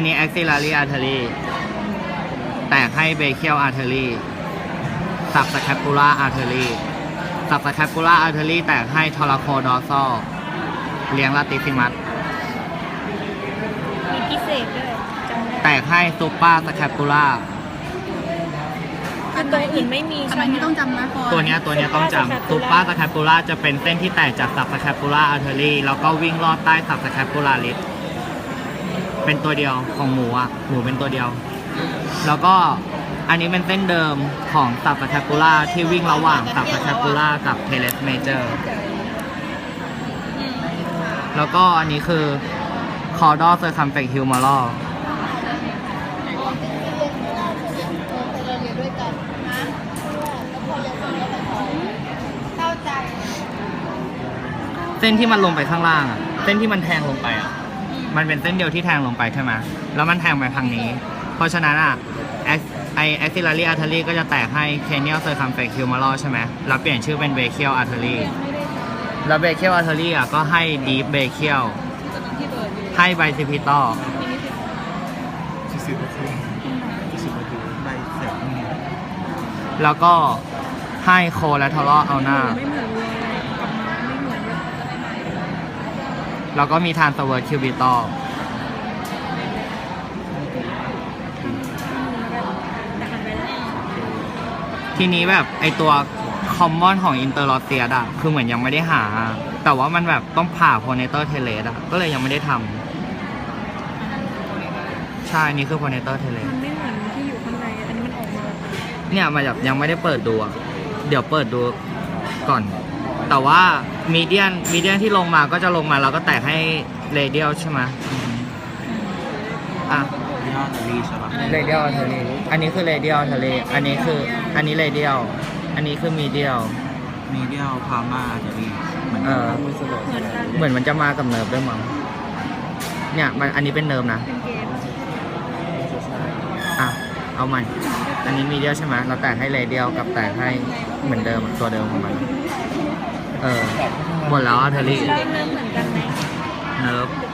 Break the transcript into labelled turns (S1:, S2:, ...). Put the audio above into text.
S1: นนี้ axillary artery แตกให้ brachial artery subscapular artery subscapular artery แตกให้ thoracodorsal เลี้ยง latissimus
S2: มีพิเศษด้วยจำได้
S1: แตกให้ supra scapular
S2: คือตัวอื่นไม่มี
S3: ทำ
S2: ใช่
S3: ไม
S2: ไหม
S3: ไม่ต้องจำนะพอ
S1: ตัวเนี้ยตัวเนี้ยต้องจำ supra scapular จะเป็นเส้นที่แตกจาก subscapular artery แล้วก็วิ่งลอดใต้ subscapularis เป็นตัวเดียวของหมูอะหมูเป็นตัวเดียว แล้วก็อันนี้เป็นเส้นเดิมของ subscapular ที่วิ่งระหว่าง subscapular กับ teres major แล้วก็อันนี้คือ caudal circumflex humeral เส้นที่มันลงไปข้างล่างอะเส้นที่มันแทงลงไปอะ มันเป็นเส้นเดียวที่แทงลงไปใช่ไหมแล้วมันแทงไปทางนี้ เพราะฉะนั้นอะไอแอซิลารีอาร์เทอรี่ก็จะแตกให้เคเนียลเซอร์คัมเฟคิวมาลใช่ไหมเราเปลี่ยนชื่อเป็นเบเคียลอาร์เทอรี่แล้วเบเคี
S4: ยลอาร์เทอรี่อะก็ให้ดีฟเบเคีย
S1: ลให้
S2: ไบซิพิตอลแล้วก็ให้โคและทอลล์เอาหน้า
S1: แล้วก็มี transverse cubital
S2: แต่หันไปแล้ว
S1: ทีนี้แบบไอตัวคอมมอนของอินเตอร์ลอเซียดอะคือเหมือนยังไม่ได้หา แต่ว่ามันแบบต้องผ่าโพเนเตอร์เทเลสอะก็เลยยังไม่ได้ทำใช่ นี่คือโพเนเตอร์เทเลส
S2: มันไม่เหมือนที่อยู่ข้างใน อันนี้มันออกมา
S1: เนี่ยมันแบบยังไม่ได้เปิดดูอะเดี๋ยวเปิดดูก่อน แต่ว่า มีเดียนมีเดียนที่ลงมาก็จะลงมาแล้วก็แตกให้เรเดียลใช่ไหมอืมอะ
S4: ยอดรีใช่ปะ
S1: เรเดียลเทเลอันนี้คือเรเดียลเทเลอันนี้คืออันนี้เรเดียลอันนี้คือมีเดียล
S4: มีเดียวพามาจะรีเหมือน
S1: เออ
S2: เหมือนกัน
S1: เหมือนมันจะมากับเนิร์ฟด้วยมั้งเนี่ยมันอันนี้เป็นเนิร์ฟนะ
S2: เป็นเกม
S1: อะเอาใหม่อันนี้มีเดียวใช่ไหมเราแตกให้เรเดียลกับแตกให้เหมือนเดิมอะตัวเดิมของมัน เออหมดแล้วอะเทอรี่
S2: แล้วเริ่มเหมือนกันไหม
S1: เนิร์ฟ
S2: หรือ